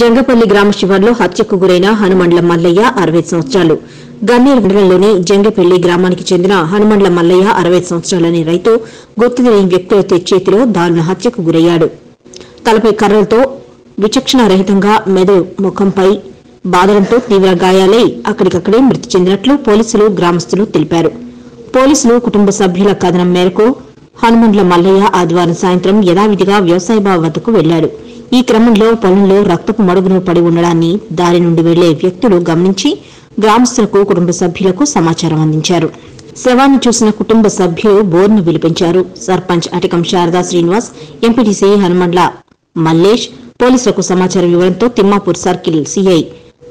జంగపల్లి గ్రామ శివార్లో హత్యకు గురైన హనుమండ్ల మల్లయ్య అరవై సంవత్సరాలు. గన్నేరు మండలంలోని జంగపల్లి గ్రామానికి చెందిన హనుమండ్ల మల్లయ్య అరవై సంవత్సరాలని రైతు గుర్తు తెలియని వ్యక్తుల చేతిలో దారుణ హత్యకు గురయ్యాడు. తలపై కర్రలతో విచక్షణారహితంగా మెదడు ముఖంపై బాధడంతో తీవ్ర గాయాలై అక్కడికక్కడే మృతి చెందినట్లు పోలీసులు గ్రామస్తులు తెలిపారు. పోలీసులు కుటుంబ సభ్యుల కథనం మేరకు హనుమండ్ల మల్లయ్య ఆదివారం సాయంత్రం యథావిధిగా వ్యవసాయ బావ వద్దకు వెళ్ళాడు ఈ క్రమంలో పొలంలో రక్తపు మడుగును పడి ఉండడాన్ని దారి నుండి వెళ్ళే వ్యక్తులు గమనించి గ్రామస్తులకు కుటుంబ సభ్యులకు సమాచారం అందించారు. శవాన్ని చూసిన కుటుంబ సభ్యులు బోర్ను విలిపించారు సర్పంచ్ అటికం శారదా శ్రీనివాస్ ఎంపీటీసీ హనుమండ్ల మల్లేష్ పోలీసులకు సమాచారం ఇవ్వడంతో Thimmapur circle CI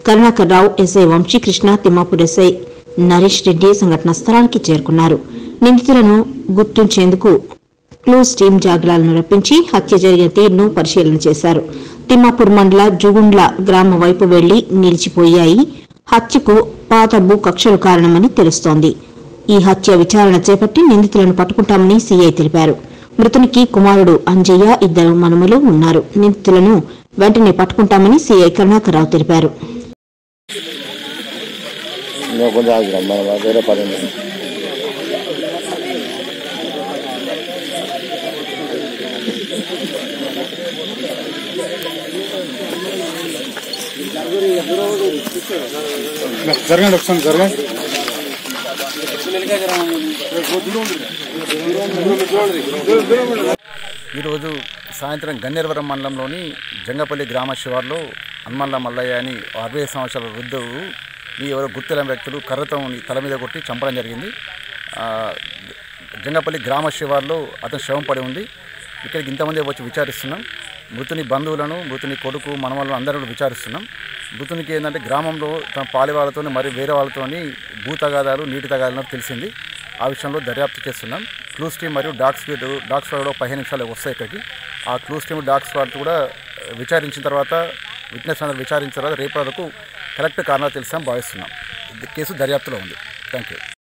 Karunakar Rao SI Vamsikrishna Thimmapur SI Naresh Reddy సంఘటనా స్థలానికి చేరుకున్నారు. నిందితులను గుర్తించేందుకు క్లూస్ టీం జాగ్రాలను రప్పించి హత్య జరిగిన తీరును పరిశీలన చేశారు. తిమ్మాపూర్ మండల జుగుండ్ల గ్రామ వైపు వెళ్ళి నిలిచిపోయాయి. హత్యకు పాత భూ కక్షలు కారణమని తెలుస్తోంది. ఈ హత్య విచారణ చేపట్టి నిందితులను పట్టుకుంటామని సీఐ తెలిపారు. మృతునికి కుమారుడు అంజయ్య ఇద్దరు మనుమలు ఉన్నారు. నిందితులను వెంటనే పట్టుకుంటామని సీఐ కరుణాకర్రావు తెలిపారు. జరగండి ఒకసారి జరగండి. ఈరోజు సాయంత్రం గన్నేరవరం మండలంలోని జంగపల్లి గ్రామ శివార్లో హనుమల్ల మల్లయ్య అని అరవై సంవత్సరాల వృద్ధువు ఈ ఎవరో గుర్తులేని వ్యక్తులు కర్రతో తల మీద కొట్టి చంపడం జరిగింది. జంగపల్లి గ్రామ శివార్లో అతను శవం పడి ఉంది. ఇక్కడికి ఇంతమంది వచ్చి విచారిస్తున్నాం. మృతుని బంధువులను మృతుని కొడుకు మనవలను అందరూ విచారిస్తున్నాం. మృతునికి ఏంటంటే గ్రామంలో తన పాలి వాళ్ళతో మరి వేరే వాళ్ళతోని భూ తగాదాలు నీటి తగాదాలు తెలిసింది. ఆ విషయంలో దర్యాప్తు చేస్తున్నాం. క్లూస్ టీమ్ మరియు డాగ్ స్క్వాడ్ డాగ్ స్క్వాడ్ కూడా పదిహేను నిమిషాలు వస్తాయి ఇక్కడికి. ఆ క్లూస్ టీమ్ డాగ్ స్క్వాడ్ కూడా విచారించిన తర్వాత విట్నెస్ అందరూ విచారించిన తర్వాత రేపు వరకు కరెక్ట్ కారణాలు తెలుసాం భావిస్తున్నాం. కేసు దర్యాప్తులో ఉంది. Thank you